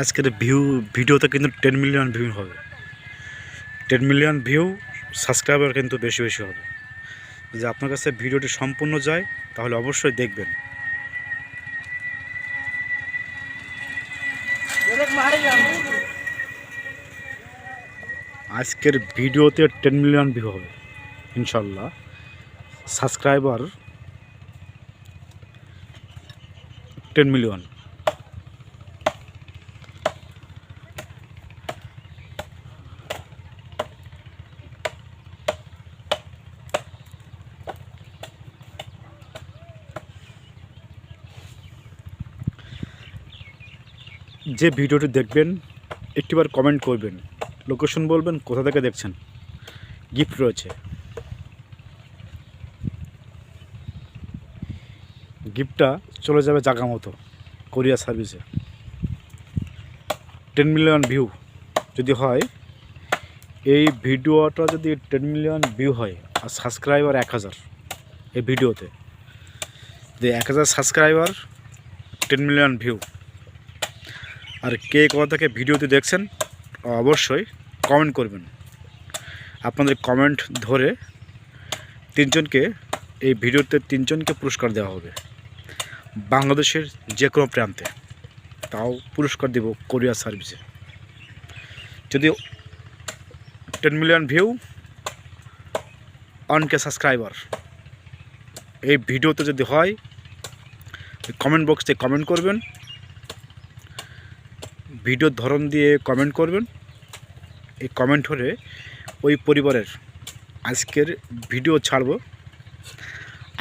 আজকের ভিউ ভিডিওতে কিন্তু টেন মিলিয়ন ভিউ হবে। টেন মিলিয়ন ভিউ সাবস্ক্রাইবার কিন্তু বেশি বেশি হবে। যদি আপনার কাছে ভিডিওটি সম্পূর্ণ যায়, তাহলে অবশ্যই দেখবেন। আজকের ভিডিওতে টেন মিলিয়ন ভিউ হবে, ইনশাল্লাহ। সাবস্ক্রাইবার টেন মিলিয়ন যে ভিডিওটি দেখবেন, একটিবার কমেন্ট করবেন। লোকেশন বলবেন, কোথা থেকে দেখছেন? গিফট রয়েছে। গিফটটা চলে যাবে জাগা মতো কোরিয়া সার্ভিসে টেন মিলিয়ন ভিউ যদি হয়, এই ভিডিওটা যদি টেন মিলিয়ন ভিউ হয়, আর সাবস্ক্রাইবার এক হাজার, এই ভিডিওতে। যে এক হাজার সাবস্ক্রাইবার টেন মিলিয়ন ভিউ আর কে কোথা থেকে ভিডিওটি দেখছেন, অবশ্যই কমেন্ট করবেন। আপনাদের কমেন্ট ধরে তিনজনকে, এই ভিডিওতে তিনজনকে পুরস্কার দেওয়া হবে। বাংলাদেশের যে কোনো প্রান্তে। তাও পুরস্কার দেব কোরিয়া সার্ভিসে যদি টেন মিলিয়ন ভিউ অনকে সাবস্ক্রাইবার এই ভিডিওতে যদি হয় কমেন্ট বক্সে কমেন্ট করবেন। ভিডিওর ধরন দিয়ে কমেন্ট করবেন। এই কমেন্ট হলে ওই পরিবারের আজকের ভিডিও ছাড়ব।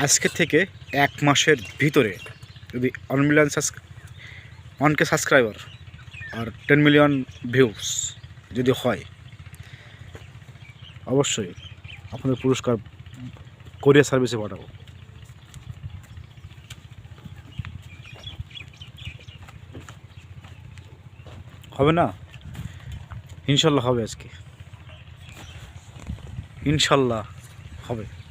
আজকে থেকে এক মাসের ভিতরে যদি one million one K subscriber আর টেন মিলিয়ন ভিউস যদি হয়, অবশ্যই আপনাদের পুরস্কার কোরিয়া সার্ভিসে পাঠাবো। হবে না? ইনশাল্লাহ হবে আজকে। ইনশাল্লাহ হবে।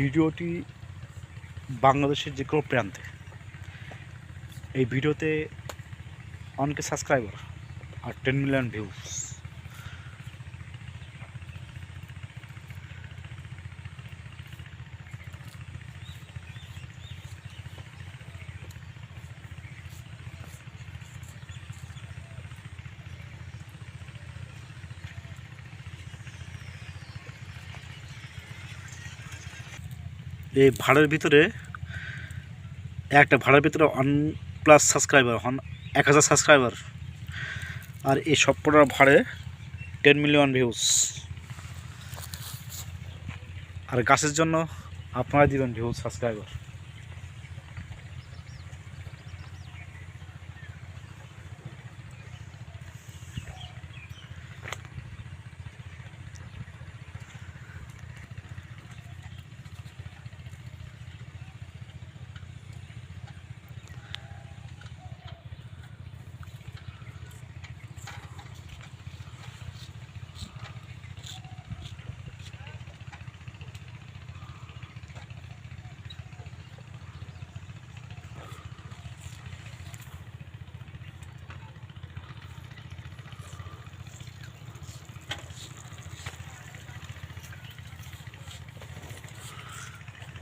ভিডিওটি বাংলাদেশের যে কোনো প্রান্তে। এই ভিডিওতে অনেকে সাবস্ক্রাইবার আর টেন মিলিয়ন ভিউস এই ভাড়ার ভিতরে একটা ভাড়ার ভিতরে ওয়ান প্লাস সাবস্ক্রাইবার হন এক হাজার সাবস্ক্রাইবার। আর এই সবকটার ভাড়ে টেন মিলিয়ন ভিউস আর গাছের জন্য আপনারা দিবেন ভিউজ সাবস্ক্রাইবার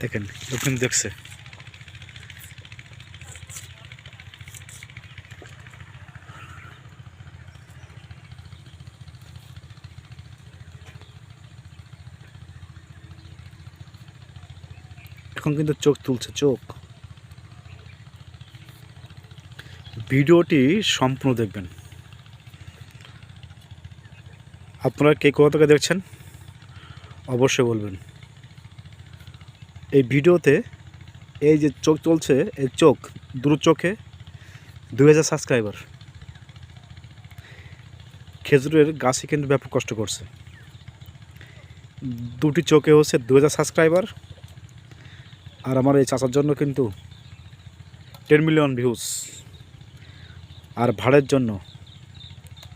দেখেন লোকজন দেখছে। এখন কিন্তু চোখ তুলছে, চোখ। ভিডিওটি সম্পূর্ণ দেখবেন। আপনারা কে কোথা থেকে দেখছেন? অবশ্যই বলবেন। এই ভিডিওতে এই যে চোখ চলছে, এই চোখ দু চোখে দুই হাজার সাবস্ক্রাইবার। খেজুরের গাছে কিন্তু ব্যাপক কষ্ট করছে। দুটি চোখে হচ্ছে দু হাজার সাবস্ক্রাইবার, আর আমার এই চাচার জন্য কিন্তু টেন মিলিয়ন ভিউজ আর ভাড়ের জন্য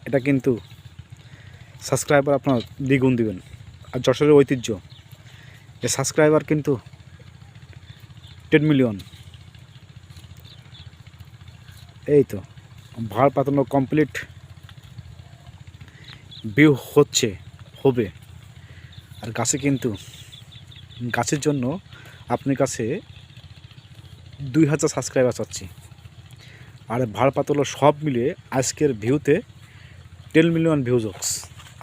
এটা কিন্তু সাবস্ক্রাইবার আপনার দ্বিগুণ দিবেন। আর যশোরের ঐতিহ্য, এই সাবস্ক্রাইবার কিন্তু টেন মিলিয়ন। এই তো ভাড় পাতানো কমপ্লিট ভিউ হচ্ছে, হবে। আর গাছে কিন্তু, গাছের জন্য আপনার কাছে দুই হাজার সাবস্ক্রাইবার চাচ্ছি আর ভাড় পাতলো সব মিলিয়ে আজকের ভিউতে টেন মিলিয়ন ভিউজ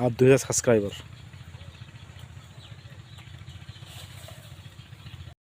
আর দুই হাজার সাবস্ক্রাইবার